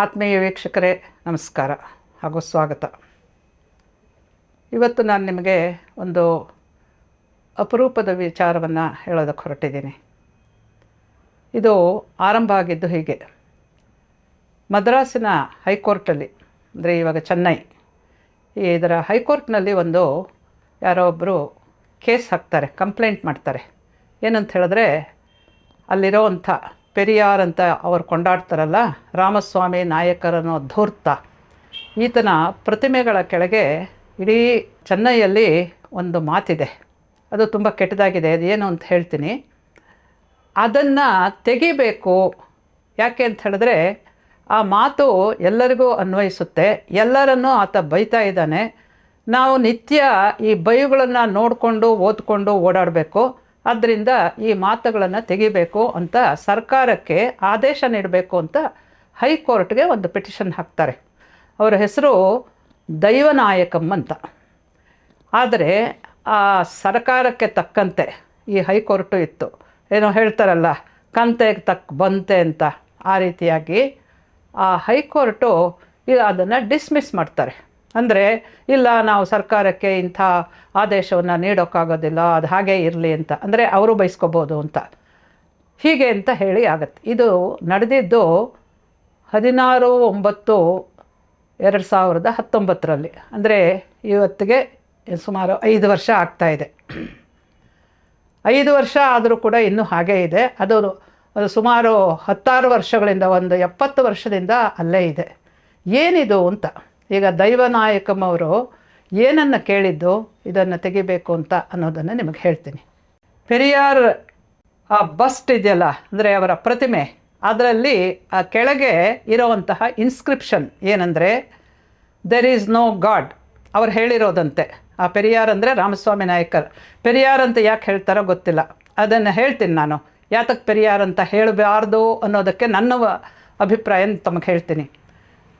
ಆತ್ಮೀಯ ವೀಕ್ಷಕರೇ, ನಮಸ್ಕಾರ ಹಾಗೂ ಸ್ವಾಗತ. ಇವತ್ತು ನಾನು ನಿಮಗೆ ಒಂದು ಅಪರೂಪದ ವಿಚಾರವನ್ನು ಹೇಳೋದಕ್ಕೆ ಹೊರಟಿದ್ದೀನಿ. ಇದು ಆರಂಭ ಆಗಿದ್ದು ಹೀಗೆ. ಮದ್ರಾಸಿನ ಹೈಕೋರ್ಟಲ್ಲಿ, ಅಂದರೆ ಇವಾಗ ಚೆನ್ನೈ ಇದರ ಹೈಕೋರ್ಟ್ನಲ್ಲಿ ಒಂದು ಯಾರೋ ಒಬ್ಬರು ಕೇಸ್ ಹಾಕ್ತಾರೆ, ಕಂಪ್ಲೇಂಟ್ ಮಾಡ್ತಾರೆ. ಏನಂತ ಹೇಳಿದ್ರೆ ಅಲ್ಲಿರೋವಂಥ ಪೆರಿಯಾರ್ ಅಂತ ಅವರು ಕೊಂಡಾಡ್ತಾರಲ್ಲ, ರಾಮಸ್ವಾಮಿ ನಾಯಕರನ್ನು ಧೂರ್ತ. ಈತನ ಪ್ರತಿಮೆಗಳ ಕೆಳಗೆ ಇಡೀ ಚೆನ್ನೈಯಲ್ಲಿ ಒಂದು ಮಾತಿದೆ. ಅದು ತುಂಬ ಕೆಟ್ಟದಾಗಿದೆ ಏನು ಅಂತ ಹೇಳ್ತೀನಿ. ಅದನ್ನು ತೆಗಿಬೇಕು. ಯಾಕೆ ಅಂತ ಹೇಳಿದ್ರೆ, ಆ ಮಾತು ಎಲ್ಲರಿಗೂ ಅನ್ವಯಿಸುತ್ತೆ. ಎಲ್ಲರನ್ನೂ ಆತ ಬೈತಾ ಇದ್ದಾನೆ. ನಾವು ನಿತ್ಯ ಈ ಬೈಗಳನ್ನು ನೋಡಿಕೊಂಡು, ಓದ್ಕೊಂಡು ಓಡಾಡಬೇಕು. ಆದ್ದರಿಂದ ಈ ಮಾತುಗಳನ್ನು ತೆಗಿಬೇಕು ಅಂತ ಸರ್ಕಾರಕ್ಕೆ ಆದೇಶ ನೀಡಬೇಕು ಅಂತ ಹೈಕೋರ್ಟ್ಗೆ ಒಂದು ಪಿಟಿಷನ್ ಹಾಕ್ತಾರೆ. ಅವರ ಹೆಸರು ದೈವನಾಯಕಂ ಅಂತ. ಆದರೆ ಆ ಸರ್ಕಾರಕ್ಕೆ ತಕ್ಕಂತೆ ಈ ಹೈಕೋರ್ಟು ಇತ್ತು. ಏನೋ ಹೇಳ್ತಾರಲ್ಲ ಕಂತೆಗೆ ತಕ್ಕ ಬಂತೆ ಅಂತ ಆ ರೀತಿಯಾಗಿ ಆ ಹೈಕೋರ್ಟು ಇದು ಅದನ್ನು ಡಿಸ್ಮಿಸ್ ಮಾಡ್ತಾರೆ. ಅಂದರೆ, ಇಲ್ಲ, ನಾವು ಸರ್ಕಾರಕ್ಕೆ ಇಂಥ ಆದೇಶವನ್ನು ನೀಡೋಕ್ಕಾಗೋದಿಲ್ಲ ಅದು ಹಾಗೇ ಇರಲಿ ಅಂತ. ಅಂದರೆ, ಅವರು ಬಯಸ್ಕೋಬೋದು ಅಂತ. ಹೀಗೆ ಅಂತ ಹೇಳಿ ಆಗತ್ತೆ. ಇದು ನಡೆದಿದ್ದು ಹದಿನಾರು ಒಂಬತ್ತು ಎರಡು ಸಾವಿರದ ಹತ್ತೊಂಬತ್ತರಲ್ಲಿ. ಅಂದರೆ, ಇವತ್ತಿಗೆ ಸುಮಾರು ಐದು ವರ್ಷ ಆಗ್ತಾಯಿದೆ ಐದು ವರ್ಷ ಆದರೂ ಕೂಡ ಇನ್ನೂ ಹಾಗೇ ಇದೆ. ಅದು ಸುಮಾರು ಹತ್ತಾರು ವರ್ಷಗಳಿಂದ ಒಂದು ಎಪ್ಪತ್ತು ವರ್ಷದಿಂದ ಅಲ್ಲೇ ಇದೆ. ಏನಿದು ಅಂತ. ಈಗ ದೈವ ಅವರು ಏನನ್ನು ಕೇಳಿದ್ದು ಇದನ್ನು ತೆಗಿಬೇಕು ಅಂತ ಅನ್ನೋದನ್ನು ನಿಮಗೆ ಹೇಳ್ತೀನಿ. ಪೆರಿಯಾರ್, ಆ ಬಸ್ಟ್ ಇದೆಯಲ್ಲ, ಅಂದರೆ ಅವರ ಪ್ರತಿಮೆ, ಅದರಲ್ಲಿ ಆ ಕೆಳಗೆ ಇರೋವಂತಹ ಇನ್ಸ್ಕ್ರಿಪ್ಷನ್ ಏನಂದರೆ ದೆರ್ ಈಸ್ ನೋ ಗಾಡ್ ಅವ್ರು ಹೇಳಿರೋದಂತೆ. ಆ ಪೆರಿಯಾರ್ ಅಂದರೆ ರಾಮಸ್ವಾಮಿ ನಾಯಕರ್. ಪೆರಿಯಾರ್ ಅಂತ ಯಾಕೆ ಹೇಳ್ತಾರೋ ಗೊತ್ತಿಲ್ಲ. ಅದನ್ನು ಹೇಳ್ತೀನಿ ನಾನು. ಯಾತಕ್ಕೆ ಪೆರಿಯಾರ್ ಅಂತ ಹೇಳಬಾರ್ದು ಅನ್ನೋದಕ್ಕೆ ನನ್ನ ಅಭಿಪ್ರಾಯ ತಮಗೆ ಹೇಳ್ತೀನಿ.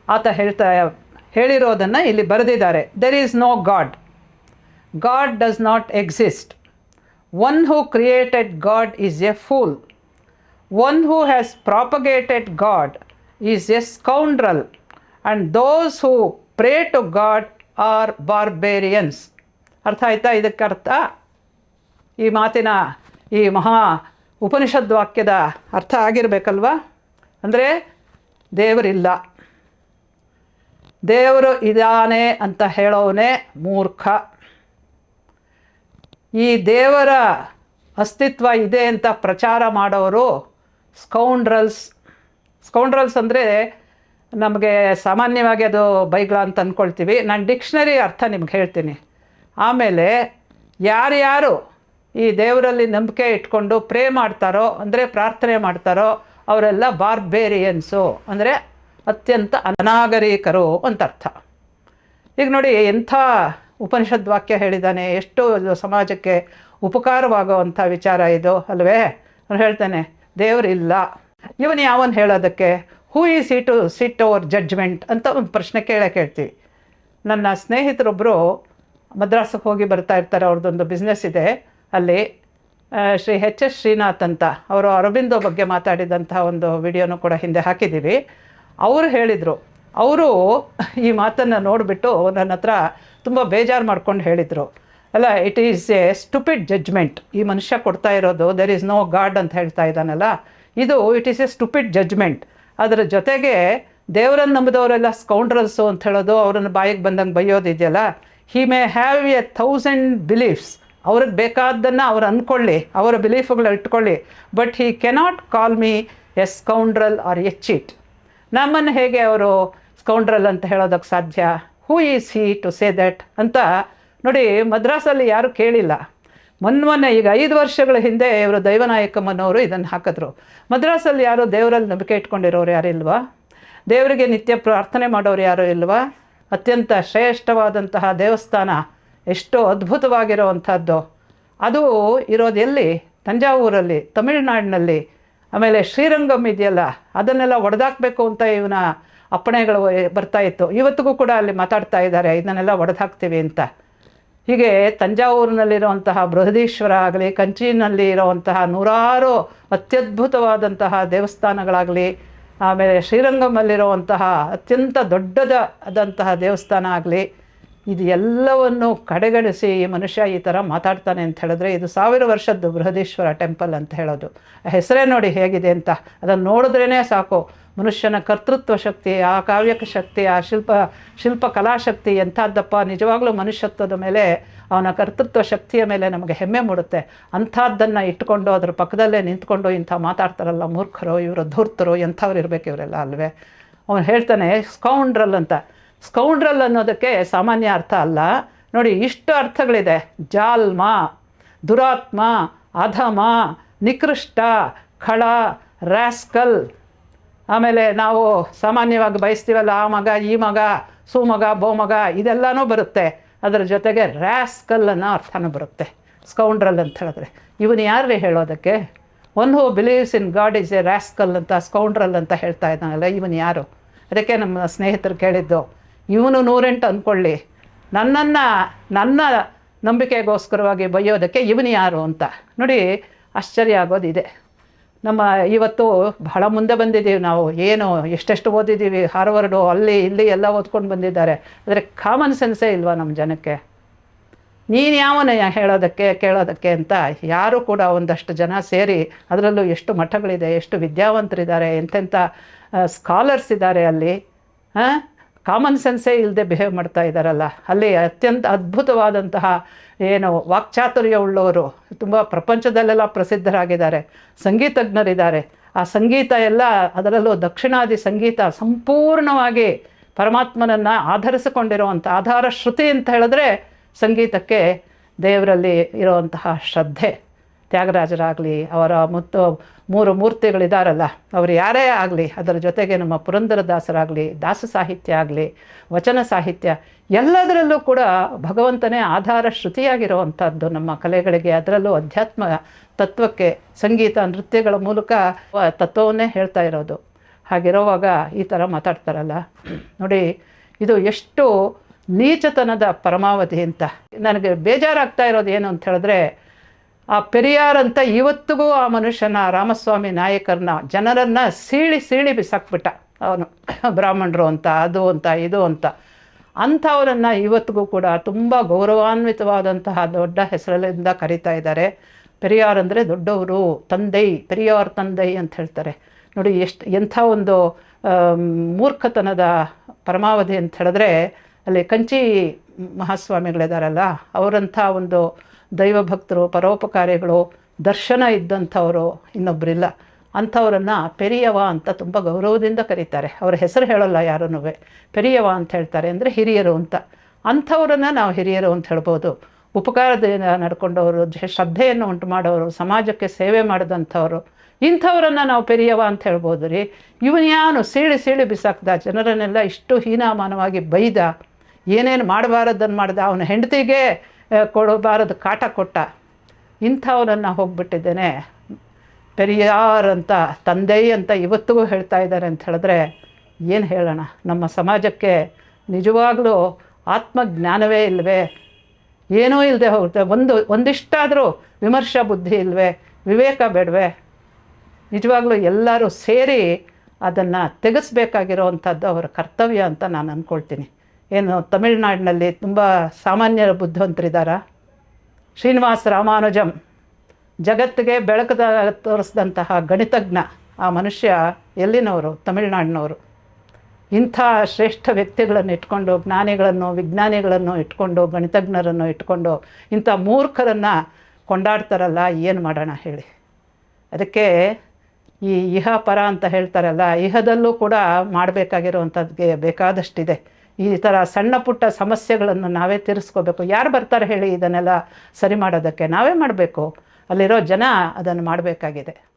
ಆತ ಹೇಳ್ತಾ ಹೇಳಿರೋದನ್ನು ಇಲ್ಲಿ ಬರೆದಿದ್ದಾರೆ. There is no God God does not exist one who created God is a fool one who has propagated God is a scoundrel and those who pray to God are barbarians ಅರ್ಥ ಆಯ್ತಾ? ಇದಕ್ಕೆ ಅರ್ಥ ಈ ಮಾತಿನ ಈ ಮಹಾ ಉಪನಿಷದ್ ವಾಕ್ಯದ ಅರ್ಥ ಆಗಿರಬೇಕಲ್ವಾ? ಅಂದರೆ ದೇವರಿಲ್ಲ. ದೇವರು ಇದಾನೆ ಅಂತ ಹೇಳೋವನೇ ಮೂರ್ಖ. ಈ ದೇವರ ಅಸ್ತಿತ್ವ ಇದೆ ಅಂತ ಪ್ರಚಾರ ಮಾಡೋರು ಸ್ಕೌಂಡ್ರಲ್ಸ್ ಸ್ಕೌಂಡ್ರಲ್ಸ್ ಅಂದರೆ ನಮಗೆ ಸಾಮಾನ್ಯವಾಗಿ ಅದು ಬೈಗ್ಲ ಅಂತ ಅಂದ್ಕೊಳ್ತೀವಿ ನಾನು ಡಿಕ್ಷನರಿ ಅರ್ಥ ನಿಮ್ಗೆ ಹೇಳ್ತೀನಿ. ಆಮೇಲೆ ಯಾರ್ಯಾರು ಈ ದೇವರಲ್ಲಿ ನಂಬಿಕೆ ಇಟ್ಕೊಂಡು ಪ್ರೇ ಮಾಡ್ತಾರೋ, ಅಂದರೆ ಪ್ರಾರ್ಥನೆ ಮಾಡ್ತಾರೋ, ಅವರೆಲ್ಲ ಬಾರ್ಬೇರಿಯನ್ಸು ಅಂದರೆ ಅತ್ಯಂತ ಅನಾಗರಿಕರು ಅಂತ ಅರ್ಥ ಈಗ ನೋಡಿ ಎಂಥ ಉಪನಿಷದ್ ವಾಕ್ಯ ಹೇಳಿದ್ದಾನೆ, ಎಷ್ಟು ಸಮಾಜಕ್ಕೆ ಉಪಕಾರವಾಗುವಂಥ ವಿಚಾರ ಇದು, ಅಲ್ವೇ? ಅವ್ನು ಹೇಳ್ತಾನೆ, ದೇವರಿಲ್ಲ. ಇವನು ಯಾವನು ಹೇಳೋದಕ್ಕೆ? ಹೂ ಈ ಸೀಟು ಸಿಟ್ ಓವರ್ ಜಡ್ಜ್ಮೆಂಟ್ ಅಂತ ಒಂದು ಪ್ರಶ್ನೆ ಕೇಳೇ ಕೇಳ್ತೀವಿ. ನನ್ನ ಸ್ನೇಹಿತರೊಬ್ಬರು ಮದ್ರಾಸಕ್ಕೆ ಹೋಗಿ ಬರ್ತಾ ಇರ್ತಾರೆ, ಅವ್ರದ್ದೊಂದು ಬಿಸ್ನೆಸ್ ಇದೆ. ಅಲ್ಲಿ ಶ್ರೀ ಎಚ್ ಎಸ್ ಶ್ರೀನಾಥ್ ಅಂತ, ಅವರು ಅರಬಿಂದೋ ಬಗ್ಗೆ ಮಾತಾಡಿದಂಥ ಒಂದು ವಿಡಿಯೋನು ಕೂಡ ಹಿಂದೆ ಹಾಕಿದ್ದೀವಿ. ಅವರು ಹೇಳಿದರು. ಅವರು ಈ ಮಾತನ್ನು ನೋಡಿಬಿಟ್ಟು ನನ್ನ ಹತ್ರ ತುಂಬ ಬೇಜಾರು ಮಾಡ್ಕೊಂಡು ಹೇಳಿದರು. ಅಲ್ಲ it is a stupid judgment ಈ ಮನುಷ್ಯ ಕೊಡ್ತಾ ಇರೋದು ದೆರ್ ಈಸ್ ನೋ ಗಾಡ್ ಅಂತ ಹೇಳ್ತಾ ಇದ್ದಾನಲ್ಲ, ಇದು it is a stupid judgment ಅದರ ಜೊತೆಗೆ ದೇವರನ್ನು ನಂಬಿದವರೆಲ್ಲ ಸ್ಕೌಂಡ್ರಲ್ಸು ಅಂತ ಹೇಳೋದು, ಅವರನ್ನು ಬಾಯಿಗೆ ಬಂದಂಗೆ ಬೈಯೋದಿದೆಯಲ್ಲ he may have a thousand beliefs ಅವ್ರಿಗೆ ಬೇಕಾದ್ದನ್ನು ಅವ್ರು ಅಂದ್ಕೊಳ್ಳಿ ಅವರ ಬಿಲೀಫ್ಗಳು ಇಟ್ಕೊಳ್ಳಿ but he cannot call me a scoundrel or a cheat ನಮ್ಮನ್ನು ಹೇಗೆ ಅವರು ಸ್ಕೌಂಡ್ರಲ್ ಅಂತ ಹೇಳೋದಕ್ಕೆ ಸಾಧ್ಯ? Who is he to say that ಅಂತ ನೋಡಿ, ಮದ್ರಾಸಲ್ಲಿ ಯಾರೂ ಕೇಳಿಲ್ಲ. ಮೊನ್ನೆ ಈಗ ಐದು ವರ್ಷಗಳ ಹಿಂದೆ ಇವರು ದೈವನಾಯಕಮ್ಮನವರು ಇದನ್ನು ಹಾಕಿದ್ರು. ಮದ್ರಾಸಲ್ಲಿ ಯಾರು ದೇವರಲ್ಲಿ ನಂಬಿಕೆ ಇಟ್ಕೊಂಡಿರೋರು ಯಾರು ಇಲ್ವಾ? ದೇವರಿಗೆ ನಿತ್ಯ ಪ್ರಾರ್ಥನೆ ಮಾಡೋರು ಯಾರು ಇಲ್ವಾ? ಅತ್ಯಂತ ಶ್ರೇಷ್ಠವಾದಂತಹ ದೇವಸ್ಥಾನ ಎಷ್ಟು ಅದ್ಭುತವಾಗಿರುವಂಥದ್ದು. ಅದು ಇರೋದು ಎಲ್ಲಿ? ತಂಜಾವೂರಲ್ಲಿ, ತಮಿಳುನಾಡಿನಲ್ಲಿ. ಆಮೇಲೆ ಶ್ರೀರಂಗಂ ಇದೆಯಲ್ಲ, ಅದನ್ನೆಲ್ಲ ಒಡೆದಾಕಬೇಕು ಅಂತ ಇವನ ಅಪ್ಪಣೆಗಳು ಬರ್ತಾ ಇತ್ತು. ಇವತ್ತಿಗೂ ಕೂಡ ಅಲ್ಲಿ ಮಾತಾಡ್ತಾ ಇದ್ದಾರೆ, ಇದನ್ನೆಲ್ಲ ಒಡೆದಾಕ್ತೀವಿ ಅಂತ. ಹೀಗೆ ತಂಜಾವೂರಿನಲ್ಲಿರುವಂತಹ ಬೃಹದೀಶ್ವರ ಆಗಲಿ, ಕಂಚಿನಲ್ಲಿ ಇರುವಂತಹ ನೂರಾರು ಅತ್ಯದ್ಭುತವಾದಂತಹ ದೇವಸ್ಥಾನಗಳಾಗಲಿ, ಆಮೇಲೆ ಶ್ರೀರಂಗಮಲ್ಲಿರುವಂತಹ ಅತ್ಯಂತ ದೊಡ್ಡದಾದಂತಹ ದೇವಸ್ಥಾನ ಆಗಲಿ ಇದು ಎಲ್ಲವನ್ನು ಕಡೆಗಣಿಸಿ ಈ ಮನುಷ್ಯ ಈ ಥರ ಮಾತಾಡ್ತಾನೆ ಅಂತ ಹೇಳಿದ್ರೆ ಇದು ಸಾವಿರ ವರ್ಷದ್ದು ಬೃಹದೀಶ್ವರ ಟೆಂಪಲ್ ಅಂತ ಹೇಳೋದು. ಹೆಸರೇ ನೋಡಿ ಹೇಗಿದೆ ಅಂತ. ಅದನ್ನು ನೋಡಿದ್ರೇ ಸಾಕು. ಮನುಷ್ಯನ ಕರ್ತೃತ್ವ ಶಕ್ತಿ, ಆ ಕಾವ್ಯಕ ಶಕ್ತಿ, ಆ ಶಿಲ್ಪ ಶಿಲ್ಪ ಕಲಾಶಕ್ತಿ ಎಂಥದ್ದಪ್ಪ. ನಿಜವಾಗ್ಲೂ ಮನುಷ್ಯತ್ವದ ಮೇಲೆ, ಅವನ ಕರ್ತೃತ್ವ ಶಕ್ತಿಯ ಮೇಲೆ ನಮಗೆ ಹೆಮ್ಮೆ ಮೂಡುತ್ತೆ. ಅಂಥದ್ದನ್ನು ಇಟ್ಕೊಂಡು ಅದ್ರ ಪಕ್ಕದಲ್ಲೇ ನಿಂತ್ಕೊಂಡು ಇಂಥ ಮಾತಾಡ್ತಾರಲ್ಲ ಮೂರ್ಖರು, ಇವರು ಧೂರ್ತರು ಎಂಥವ್ರು ಇರಬೇಕು ಇವರೆಲ್ಲ ಅಲ್ವೇ? ಅವನು ಹೇಳ್ತಾನೆ, ಸ್ಕೌಂಡ್ರಲ್ ಅಂತ. ಸ್ಕೌಂಡ್ರಲ್ ಅನ್ನೋದಕ್ಕೆ ಸಾಮಾನ್ಯ ಅರ್ಥ ಅಲ್ಲ. ನೋಡಿ, ಇಷ್ಟು ಅರ್ಥಗಳಿದೆ. ಜಾಲ್ಮ, ದುರಾತ್ಮ, ಅಧಮ, ನಿಕೃಷ್ಟ, ಖಳ ರ್ಯಾಸ್ಕಲ್ ಆಮೇಲೆ ನಾವು ಸಾಮಾನ್ಯವಾಗಿ ಬಯಸ್ತೀವಲ್ಲ, ಆ ಮಗ, ಈ ಮಗ, ಸುಮಗ ಬೋಮಗ ಇದೆಲ್ಲನೂ ಬರುತ್ತೆ. ಅದರ ಜೊತೆಗೆ ರ್ಯಾಸ್ಕಲ್ ಅನ್ನೋ ಅರ್ಥನೂ ಬರುತ್ತೆ. ಸ್ಕೌಂಡ್ರಲ್ ಅಂತ ಹೇಳಿದ್ರೆ. ಇವನು ಯಾರೇ ಹೇಳೋದಕ್ಕೆ? One who believes in God is a rascal ಅಂತ ಸ್ಕೌಂಡ್ರಲ್ ಅಂತ ಹೇಳ್ತಾ ಇದ್ದಾನಲ್ಲ, ಇವನು ಯಾರು? ಅದಕ್ಕೆ ನಮ್ಮ ಸ್ನೇಹಿತರು ಕೇಳಿದ್ದು ಇವನು ನೂರೆಂಟು ಅಂದ್ಕೊಳ್ಳಿ. ನನ್ನನ್ನು, ನನ್ನ ನಂಬಿಕೆಗೋಸ್ಕರವಾಗಿ ಬೈಯೋದಕ್ಕೆ ಇವನು ಯಾರು ಅಂತ. ನೋಡಿ, ಆಶ್ಚರ್ಯ ಆಗೋದಿದೆ. ನಮ್ಮ ಇವತ್ತು ಬಹಳ ಮುಂದೆ ಬಂದಿದ್ದೀವಿ ನಾವು. ಏನು, ಎಷ್ಟೆಷ್ಟು ಓದಿದ್ದೀವಿ? ಹಾರ್ವರ್ಡು, ಅಲ್ಲಿ, ಇಲ್ಲಿ ಎಲ್ಲ ಓದ್ಕೊಂಡು ಬಂದಿದ್ದಾರೆ. ಆದರೆ ಕಾಮನ್ ಸೆನ್ಸೇ ಇಲ್ವಾ ನಮ್ಮ ಜನಕ್ಕೆ? ನೀನು ಯಾವನ ಹೇಳೋದಕ್ಕೆ, ಕೇಳೋದಕ್ಕೆ ಅಂತ ಯಾರು ಕೂಡ ಒಂದಷ್ಟು ಜನ ಸೇರಿ ಅದರಲ್ಲೂ ಎಷ್ಟು ಮಠಗಳಿದೆ, ಎಷ್ಟು ವಿದ್ಯಾವಂತರಿದ್ದಾರೆ, ಎಂತೆಂಥ ಸ್ಕಾಲರ್ಸ್ ಇದ್ದಾರೆ ಅಲ್ಲಿ. ಕಾಮನ್ ಸೆನ್ಸೇ ಇಲ್ಲದೆ ಬಿಹೇವ್ ಮಾಡ್ತಾ ಇದ್ದಾರಲ್ಲ ಅಲ್ಲಿ ಅತ್ಯಂತ ಅದ್ಭುತವಾದಂತಹ ಏನು ವಾಕ್ಚಾತುರ್ಯ ಉಳ್ಳವರು ತುಂಬ ಪ್ರಪಂಚದಲ್ಲೆಲ್ಲ ಪ್ರಸಿದ್ಧರಾಗಿದ್ದಾರೆ, ಸಂಗೀತಜ್ಞರಿದ್ದಾರೆ. ಆ ಸಂಗೀತ ಎಲ್ಲ ಅದರಲ್ಲೂ ದಕ್ಷಿಣಾದಿ ಸಂಗೀತ ಸಂಪೂರ್ಣವಾಗಿ ಪರಮಾತ್ಮನನ್ನು ಆಧರಿಸಿಕೊಂಡಿರುವಂಥ, ಆಧಾರ ಶ್ರುತಿ ಅಂತ ಹೇಳಿದ್ರೆ ಸಂಗೀತಕ್ಕೆ ದೇವರಲ್ಲಿ ಇರುವಂತಹ ಶ್ರದ್ಧೆ. ತ್ಯಾಗರಾಜರಾಗಲಿ, ಅವರ ಮತ್ತು, ಮೂರು ಮೂರ್ತಿಗಳಿದಾರಲ್ಲ, ಅವರು ಯಾರೇ ಆಗಲಿ, ಅದರ ಜೊತೆಗೆ ನಮ್ಮ ಪುರಂದರದಾಸರಾಗಲಿ, ದಾಸ ಸಾಹಿತ್ಯ ಆಗಲಿ, ವಚನ ಸಾಹಿತ್ಯ, ಎಲ್ಲದರಲ್ಲೂ ಕೂಡ ಭಗವಂತನೇ ಆಧಾರ ಶ್ರುತಿಯಾಗಿರುವಂಥದ್ದು ನಮ್ಮ ಕಲೆಗಳಿಗೆ. ಅದರಲ್ಲೂ ಅಧ್ಯಾತ್ಮ ತತ್ವಕ್ಕೆ, ಸಂಗೀತ ನೃತ್ಯಗಳ ಮೂಲಕ ತತ್ವವನ್ನೇ ಹೇಳ್ತಾ ಇರೋದು. ಹಾಗಿರುವಾಗ ಈ ಥರ ಮಾತಾಡ್ತಾರಲ್ಲ. ನೋಡಿ, ಇದು ಎಷ್ಟು ನೀಚತನದ ಪರಮಾವಧಿ ಅಂತ. ನನಗೆ ಬೇಜಾರಾಗ್ತಾ ಇರೋದು ಏನು ಅಂತ ಹೇಳಿದ್ರೆ ಆ ಪೆರಿಯಾರ್ ಅಂತ ಇವತ್ತಿಗೂ ಆ ಮನುಷ್ಯನ ರಾಮಸ್ವಾಮಿ ನಾಯಕರನ್ನ ಜನರನ್ನು ಸೀಳಿ ಸೀಳಿ ಬಿಸಾಕ್ಬಿಟ್ಟ ಅವನು. ಬ್ರಾಹ್ಮಣರು ಅಂತ, ಅದು ಅಂತ, ಇದು ಅಂತ. ಅಂಥವರನ್ನು ಇವತ್ತಿಗೂ ಕೂಡ ತುಂಬ ಗೌರವಾನ್ವಿತವಾದಂತಹ ದೊಡ್ಡ ಹೆಸರಿನಿಂದ ಕರೀತಾ ಇದ್ದಾರೆ. ಪೆರಿಯಾರ್ ಅಂದರೆ ದೊಡ್ಡವರು, ತಂದೈ, ಪೆರಿಯಾರ್ ತಂದೈ ಅಂತ ಹೇಳ್ತಾರೆ. ನೋಡಿ, ಎಷ್ಟು, ಎಂಥ ಒಂದು ಮೂರ್ಖತನದ ಪರಮಾವಧಿ ಅಂತ ಹೇಳಿದ್ರೆ, ಅಲ್ಲಿ ಕಂಚಿ ಮಹಾಸ್ವಾಮಿಗಳಿದಾರಲ್ಲ, ಅವರಂಥ ಒಂದು ದೈವ ಭಕ್ತರು ಪರೋಪಕಾರಿಗಳು, ದರ್ಶನ ಇದ್ದಂಥವರು ಇನ್ನೊಬ್ಬರಿಲ್ಲ ಅಂಥವರನ್ನು ಪೆರಿಯವ ಅಂತ ತುಂಬ ಗೌರವದಿಂದ ಕರೀತಾರೆ. ಅವ್ರ ಹೆಸರು ಹೇಳಲ್ಲ ಯಾರೂ ಪೆರಿಯವ ಅಂತ ಹೇಳ್ತಾರೆ ಅಂದರೆ ಹಿರಿಯರು ಅಂತ. ಅಂಥವ್ರನ್ನ ನಾವು ಹಿರಿಯರು ಅಂತ ಹೇಳ್ಬೋದು. ಉಪಕಾರದಿಂದ ನಡ್ಕೊಂಡವರು ಶ್ರದ್ಧೆಯನ್ನು ಉಂಟು ಮಾಡೋರು ಸಮಾಜಕ್ಕೆ ಸೇವೆ ಮಾಡಿದಂಥವ್ರು, ಇಂಥವರನ್ನು ನಾವು ಪೆರಿಯವ ಅಂತ ಹೇಳ್ಬೋದು ರೀ. ಇವನ್ಯಾನು ಸೀಳಿ ಸೀಳಿ ಬಿಸಾಕ್ದ, ಜನರನ್ನೆಲ್ಲ ಇಷ್ಟು ಹೀನಾಮಾನವಾಗಿ ಬೈದ, ಏನೇನು ಮಾಡಬಾರದನ್ನು ಮಾಡ್ದ, ಅವನ ಹೆಂಡತಿಗೆ ಕೊಡಬಾರದು, ಕಾಟ ಕೊಟ್ಟ. ಇಂಥವನನ್ನು ಹೋಗ್ಬಿಟ್ಟಿದ್ದೇನೆ. ಪೆರಿಯಾರ್ ಅಂತ ತಂದೆ ಅಂತ ಇವತ್ತಿಗೂ ಹೇಳ್ತಾ ಇದ್ದಾರೆ ಅಂತ ಹೇಳಿದ್ರೆ ಏನು ಹೇಳೋಣ? ನಮ್ಮ ಸಮಾಜಕ್ಕೆ ನಿಜವಾಗಲೂ ಆತ್ಮಜ್ಞಾನವೇ ಇಲ್ಲವೇ ಏನೂ ಇಲ್ಲದೆ ಹೋಗುತ್ತೆ. ಒಂದು, ಒಂದಿಷ್ಟಾದರೂ ವಿಮರ್ಶಾ ಬುದ್ಧಿ ಇಲ್ವೇ? ವಿವೇಕ ಬೇಡವೆ? ನಿಜವಾಗ್ಲೂ ಎಲ್ಲರೂ ಸೇರಿ ಅದನ್ನು ತೆಗೆಸ್ಬೇಕಾಗಿರೋವಂಥದ್ದು ಅವರ ಕರ್ತವ್ಯ ಅಂತ ನಾನು ಅಂದ್ಕೊಳ್ತೀನಿ ಏನು, ತಮಿಳ್ನಾಡಿನಲ್ಲಿ ತುಂಬ ಸಾಮಾನ್ಯ ಬುದ್ಧಿವಂತರಿದ್ದಾರ ಶ್ರೀನಿವಾಸ ರಾಮಾನುಜಂ, ಜಗತ್ತಿಗೆ ಬೆಳಕದ ತೋರಿಸಿದಂತಹ ಗಣಿತಜ್ಞ, ಆ ಮನುಷ್ಯ ಎಲ್ಲಿನವರು? ತಮಿಳ್ನಾಡಿನವರು. ಇಂಥ ಶ್ರೇಷ್ಠ ವ್ಯಕ್ತಿಗಳನ್ನು ಇಟ್ಕೊಂಡು, ಜ್ಞಾನಿಗಳನ್ನು, ವಿಜ್ಞಾನಿಗಳನ್ನು ಇಟ್ಕೊಂಡು, ಗಣಿತಜ್ಞರನ್ನು ಇಟ್ಕೊಂಡು, ಇಂಥ ಮೂರ್ಖರನ್ನು ಕೊಂಡಾಡ್ತಾರಲ್ಲ, ಏನು ಮಾಡೋಣ ಹೇಳಿ. ಅದಕ್ಕೆ ಈ ಇಹ ಪರ ಅಂತ ಹೇಳ್ತಾರಲ್ಲ, ಇಹದಲ್ಲೂ ಕೂಡ ಮಾಡಬೇಕಾಗಿರುವಂಥದ್ಗೆ ಬೇಕಾದಷ್ಟಿದೆ. ಈ ಥರ ಸಣ್ಣ ಪುಟ್ಟ ಸಮಸ್ಯೆಗಳನ್ನು ನಾವೇ ತೀರಿಸ್ಕೋಬೇಕು. ಯಾರು ಬರ್ತಾರೆ ಹೇಳಿ ಇದನ್ನೆಲ್ಲ ಸರಿ ಮಾಡೋದಕ್ಕೆ? ನಾವೇ ಮಾಡಬೇಕು. ಅಲ್ಲಿರೋ ಜನ ಅದನ್ನು ಮಾಡಬೇಕಾಗಿದೆ.